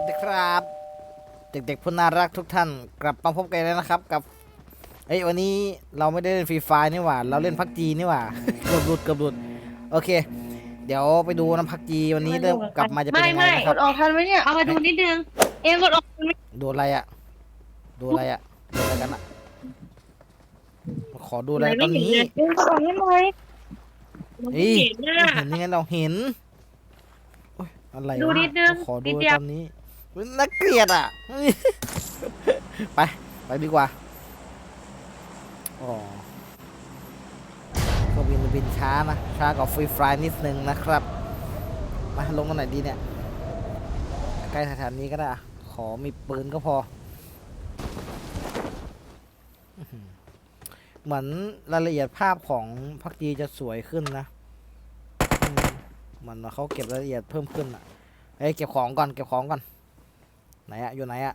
วัสดีครับ เด็กๆผู้น่ารักทุกท่านกลับมาพบกันแล้วนะครับ กับเอ้ยวันนี้เราไม่ได้เล่นฟรีไฟนี่หว่า เราเล่นพักจีนี่หว่า เกือบหลุดเกือบหลุดโอเค เดี๋ยวไปดูนะพักจีวันนี้เริ่มกลับมาจะเป็นไม่ยังไงไม่นะคกรับดออกทันไหมเนี่ยเอามาดูนิดนึง เองกดออกทันไหมดูอะไรอะดูอะไรอะดูอะไรกันอะขอดูอะไรตอนนี้เองกดออกได้ไหมมันไม่เฮ้ยเห็นน่ะเห็นยังไงเราเห็นโอ๊ยอะไรวะดูนิดนึงขอนิดูดเดียว ตอนนี้มั นน่าเกลียดอะ ไป ไปดีกว่า อ๋อเครื่องบินบินช้านะ ช้ากว่าฟรีฟลายนิดนึงนะครับ มาลงตรงไหนดีเนี่ย ใกล้สถานีก็ได้อะขอมีปืนก็พอ เหมือนรายละเอียดภาพของพักจีจะสวยขึ้นนะเหมือนเขาเก็บรายละเอียดเพิ่มขึ้นอะเฮ้ยเก็บของก่อน เก็บของก่อน ไหนอะอยู่ไหนอะ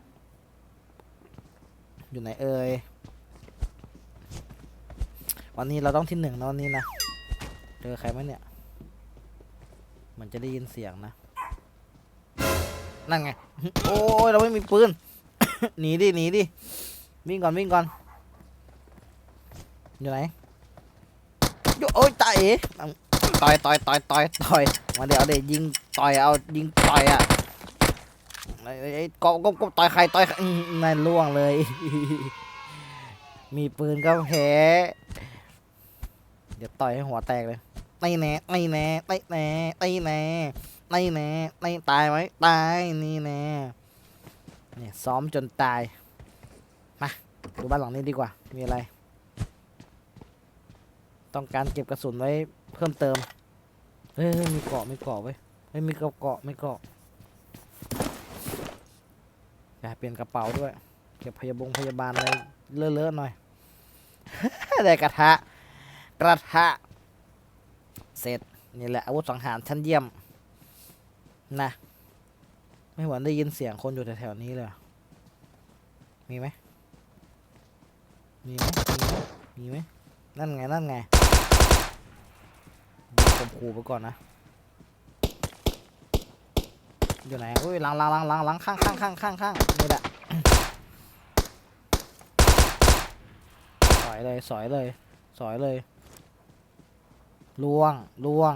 อยู่ไหนเอ่ยวันนี้เราต้องที่หนึ่งนะวันนี้นะเจอใครไหมเนี่ยมันจะได้ยินเสียงนะ นั่นไง โอ้ยเราไม่มีปืน หนีดิหนีดิ วิ่งก่อนวิ่งก่อน อยู่ไหนยู่โอ้ยตายเอ๋ต่อยต่อยต่อยต่อยต่อยมาเดี๋ยวเดี๋ยวยิงต่อยเอายิงต่อยอะ ไอ้ก็ก็ก็ต่อยใครต่อยใครนั่นล่วงเลย มีปืนก็แพ้เดี๋ยวต่อยให้หัวแตกเลยไม่แน่ไม่แน่ไม่แน่ไม่แน่ไม่แน่ไม่ตายไหมตายนี่แน่เนี่ยซ้อมจนตายมาดูบ้านหลังนี้ดีกว่า มีอะไร ต้องการเก็บกระสุนไว้เพิ่มเติมเฮ้ยมีเกาะมีเกาะไว้เฮ้ยมีเกาะเกาะมีเกาะ อยากเปลี่ยนกระเป๋าด้วย เก็บพยาบงพยาบาลอะไรเลอะๆหน่อย ได้กระทะ กระทะ เสร็จ นี่แหละอาวุธสังหารชั้นเยี่ยม นะ ไม่หวนได้ยินเสียงคนอยู่แถวๆนี้เลย มีไหม มีไหม มีไหมมีไหมนั่นไง นั่นไงผมขู่ไปก่อนนะ อยู่ไหนอุ้ยหลังหลังหลังหลังหลังข้างข้างข้างข้างข้างนี่แหละสอยเลยสอยเลยสอยเลยล่วงล่วง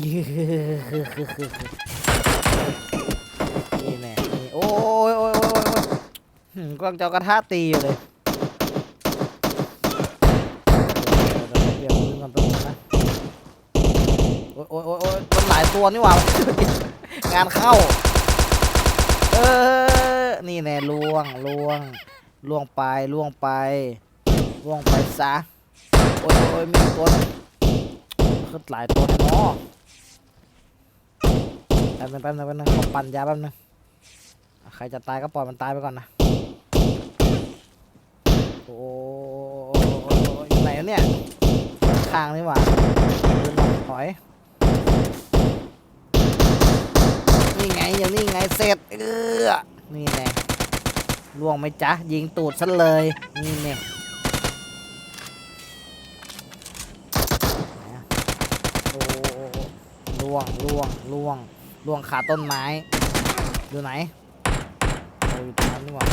นี่แน่นี่โอ้ยโอ้ยโอ้ยโอ้ยกำลังจะเอากระทะตีอยู่เลยเดี๋ยวเดี๋ยวเดี๋ยวเปลี่ยนปืนก่อนแป๊บนึงนะโอ้ยโอ้ยโอ้ ตัวนี่หว่างานเข้า เออ นี่แน่ล่วงล่วงล่วงไปล่วงไปล่วงไปซะ โอ้ยโอ้ยมีอีกตัวหนึงคือหลายตัวแน่เนาะแป๊บนึงแป๊บนึงแป๊บนึงขอปั่นยาแป๊บนึงใครจะตายก็ปล่อยมันตายไปก่อนนะ โอ้ยอยู่ไหนเนี่ย ข้างนี่หว่าหน่อยถอย นี่ไงอย่างนี้ไงเสร็จ เออ นี่แน่ล่วงไหมจ๊ะ ยิงตูดซะเลย นี่แน่ไหนอะโอ้ล่วงล่วงล่วงล่วงขาต้นไม้ อยู่ไหนโอ้ยตรงนั้นนี่หว่า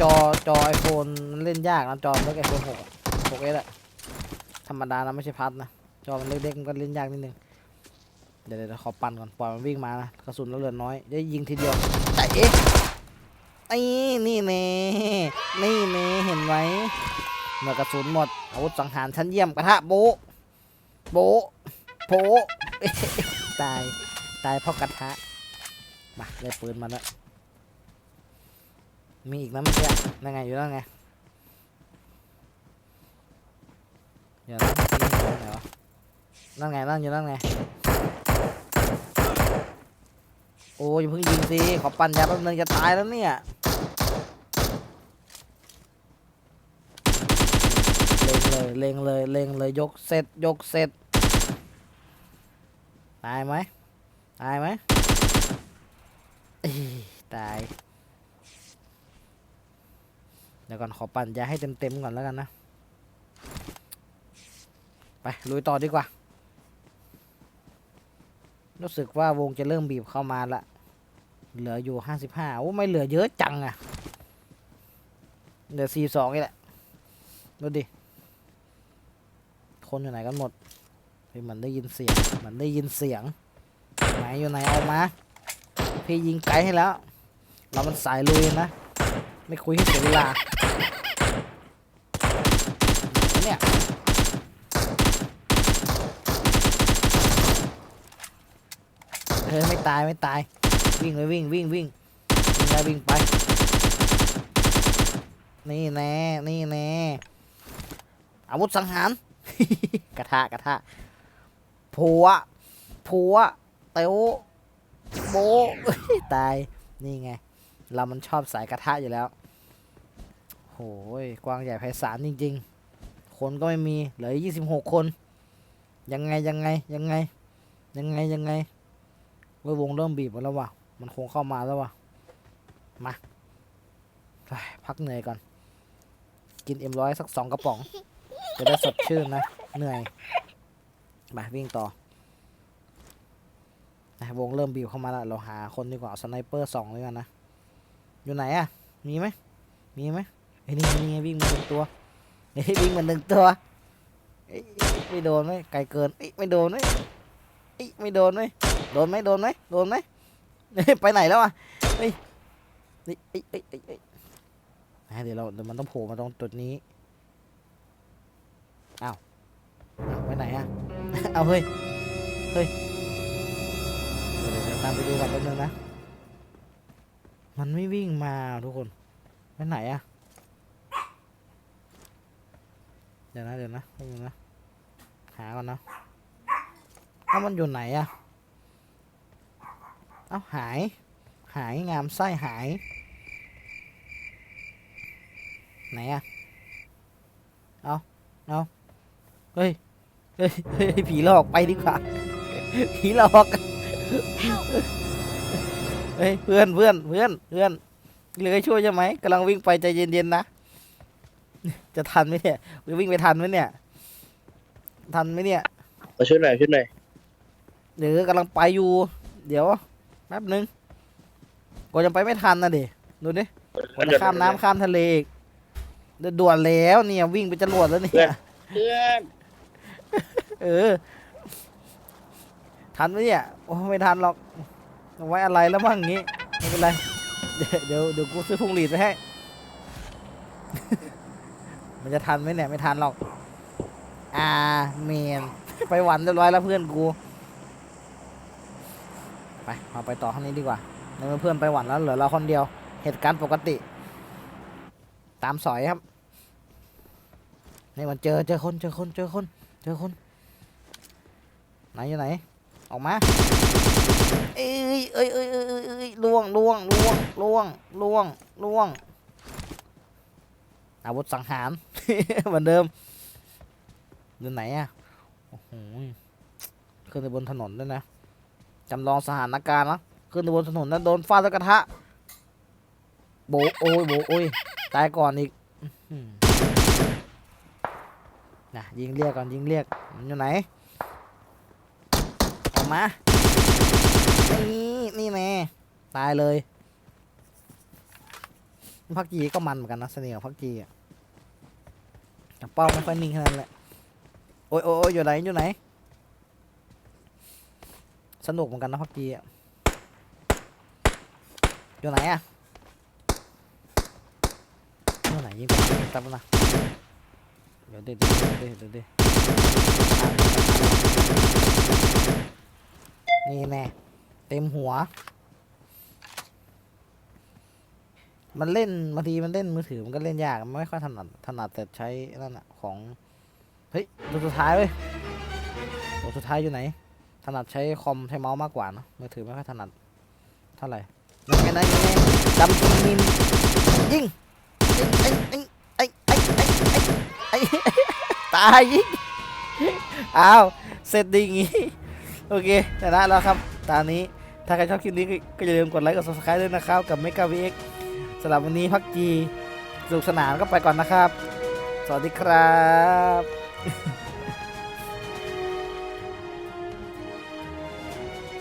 จอจอไอโฟนมันเล่นยากนะจอเล็กไอโฟนหกหกเอสอะธรรมดานะไม่ใช่พัดนะ จอมันเล็กๆมันก็เล่นยากนิดนึง เดี๋ยวเดี๋ยวขอปั่นก่อนปล่อยมันวิ่งมานะกระสุนเราเหลือน้อยได้ยิงทีเดียวแต่เอ๊ะนี่นี่เน่นี่เน่เห็นไหมเมื่อกระสุนหมดอาวุธสังหารชั้นเยี่ยมกระทะโบะโบะโผตายตายเพราะกระทะมาได้ปืนมาแล้วมีอีกนะเมื่อกี้นั่นไงอยู่นั่นไงเดี๋ยวนะยิงอยู่ไหนวะ นั่นไงนั่นอยู่นั่นไง โอ้ยอย่าเพิ่งยิงสิขอปั่นยาแป๊บนึงจะตายแล้วเนี่ยเล็งเลยเล็งเลยเล็งเลยยกเสร็จยกเสร็จตายไหมตายไหมตายเดี๋ยวก่อนขอปั่นยาให้เต็มๆก่อนแล้วกันนะ ไปลุยต่อดีกว่า รู้สึกว่าวงจะเริ่มบีบเข้ามาละ เหลืออยู่ห้าสิบห้าโอ้ไม่เหลือเยอะจังอะเหลือสี่สองนี่แหละ ดูดิ คนอยู่ไหนกันหมดเฮ้ยมันได้ยินเสียงมันได้ยินเสียง ไหนอยู่ไหนเอามา พี่ยิงไกลให้แล้ว เรามันสายลุยนะ ไม่คุยให้เสียเวลา เนี่ย เฮ้ยไม่ตายไม่ตาย วิ่งเลยวิ่งวิ่งวิ่งวิ่งไปวิ่งไป นี่แน่นี่แน่อาวุธสังหาร กระทะกระทะผัวผัวเต๋วโบตายนี่ไง เรามันชอบสายกระทะอยู่แล้วโหยกว้างใหญ่ไพศาลจริง ๆ คนก็ไม่มีเหลือยี่สิบหกคน ยังไงยังไงยังไงยังไงยังไง เว้ยวงเริ่มบีบแล้วว่ะมันคงเข้ามาแล้วว่ะมาพักเหนื่อยก่อน กินเอ็มร้อยสักสองกระป๋อง จะได้สดชื่นนะ เหนื่อยมาวิ่งต่อนะวงเริ่มบีบเข้ามาแล้วเราหาคนดีกว่าสไนเปอร์สองเลยกันนะ อยู่ไหนอะมีไหมมีไหมไอ้นี่นี่วิ่งมาหนึ่งตัวเฮ้ยวิ่งมาหนึ่งตัวเอ้ยไม่โดนไหมไกลเกินเอ้ยไม่โดนไหม อ้ยไม่โดนไหมโดนไหมโดนไหมโดนไหมไปไหนแล้วอะเฮ้ยเฮ้ยเอ้ยเอ้ยเอ้ยเอ้ยอะเดี๋ยวเราเดี๋ยวมันต้องโผล่มาตรงจุดนี้อ้าวอ้าวไปไหนอะเอาเฮ้ยเฮ้ยเดี๋ยวตามไปดูกันแป๊บนึงนะมันไม่วิ่งมาทุกคนไปไหนอะเดี๋ยวนะเดี๋ยวนะแป๊บนึงนะหาก่อนนะ เอ้ามันอยู่ไหนอะเอ้าหาย หายงามไส้หาย ไหนอะเอาเอาเฮ้ยเฮ้ย เฮ้ย ผีหลอกไปดีกว่า ผีหลอก เฮ้ย เพื่อนเพื่อนเพื่อนเพื่อนเหลือให้ช่วยใช่ไหมกำลังวิ่งไปใจเย็นๆนะ จะทันไหมเนี่ยวิ่งไปทันไหมเนี่ย ทันไหมเนี่ย มาช่วยหน่อยช่วยหน่อย เดี๋ยวกำลังไปอยู่ เดี๋ยวแป๊บนึงก็ยังไปไม่ทันนะดิดูดิกว่าจะข้ามน้ำข้ามทะเลอีกเดี๋ยวด่วนแล้วเนี่ยวิ่งไปจรวดแล้วเนี่ยเพื่อนเออ ทันไหมเนี่ยโอ้ไม่ทันหรอกเอาไว้อะไรแล้วบ้างงี้ไม่เป็นไร เดี๋ยวเดี๋ยวเดี๋ยวกูซื้อพวงหลีดไปให้ มันจะทันไหมเนี่ยไม่ทันหรอกอาเมนไปหวันเรียบร้อยแล้วเพื่อนกู ไปเอาไปต่อข้างนี้ดีกว่าในเมื่อเพื่อนไปหวันแล้วเหลือเราคนเดียว เหตุการณ์ปกติ ตามสอยครับนี่มันเจอเจอคนเจอคนเจอคนเจอคน ไหนอยู่ไหน ออกมา เอ้ยเอ้ยเอ้ยเอ้ยเอ้ยล่วงล่วงล่วงล่วงล่วงล่วงอาวุธสังหารเหมือนเดิมอยู่ไหนอะโอ้โหขึ้นไปบนถนนด้วยนะ จำลองสถานการณ์นะขึ้นบนถนนนะโดนฟาดด้วยกระทะ โบโอ้ยโบโอ้ยตายก่อนอีกนะยิงเรียกก่อนยิงเรียกมันอยู่ไหนออกมานี่นี่แน่ตายเลยพักจีก็มันเหมือนกันนะเสน่ห์ของพักจีอะแต่เป้าไม่ค่อยนิ่งขนาดนั้นแหละโอ้ยโอ้ยโอ้ยอยู่ไหนอยู่ไหน สนุกเหมือนกันนะพักจีอะอยู่ไหนอะอยู่ไหนยิงไปตับนะเดี๋ยวเดี๋ยวเดี๋ยวเดี๋ยวเดี๋ยวเดี๋ยวนี่แน่เต็มหัว มันเล่นบางทีมันเล่นมือถือมันก็เล่นยากมันไม่ค่อยถนัดถนัดแต่ใช้นั่นอะของ เฮ้ยตัวสุดท้ายเว้ยตัวสุดท้ายอยู่ไหน นัดใช้คอมใช้เมาส์มากกว่าเนอะมือถือไม่ค่อยถนัดเท่าไหร่ยังไงนะยังไงดำจิงมินยิงยิงไอ้ไอ้ไอ้ไอ้ไอ้ไอ้ไอ้ตายยิงอ้าวเสร็จดีงี้โอเคชนะแล้วครับตอนนี้ถ้าใครชอบคลิปนี้ก็ก็อย่าลืมกดไลค์กด subscribe ด้วยนะครับ กับ m e g a v x สำหรับวันนี้พักจีสนุกสนานก็ไปก่อนนะครับ สวัสดีครับ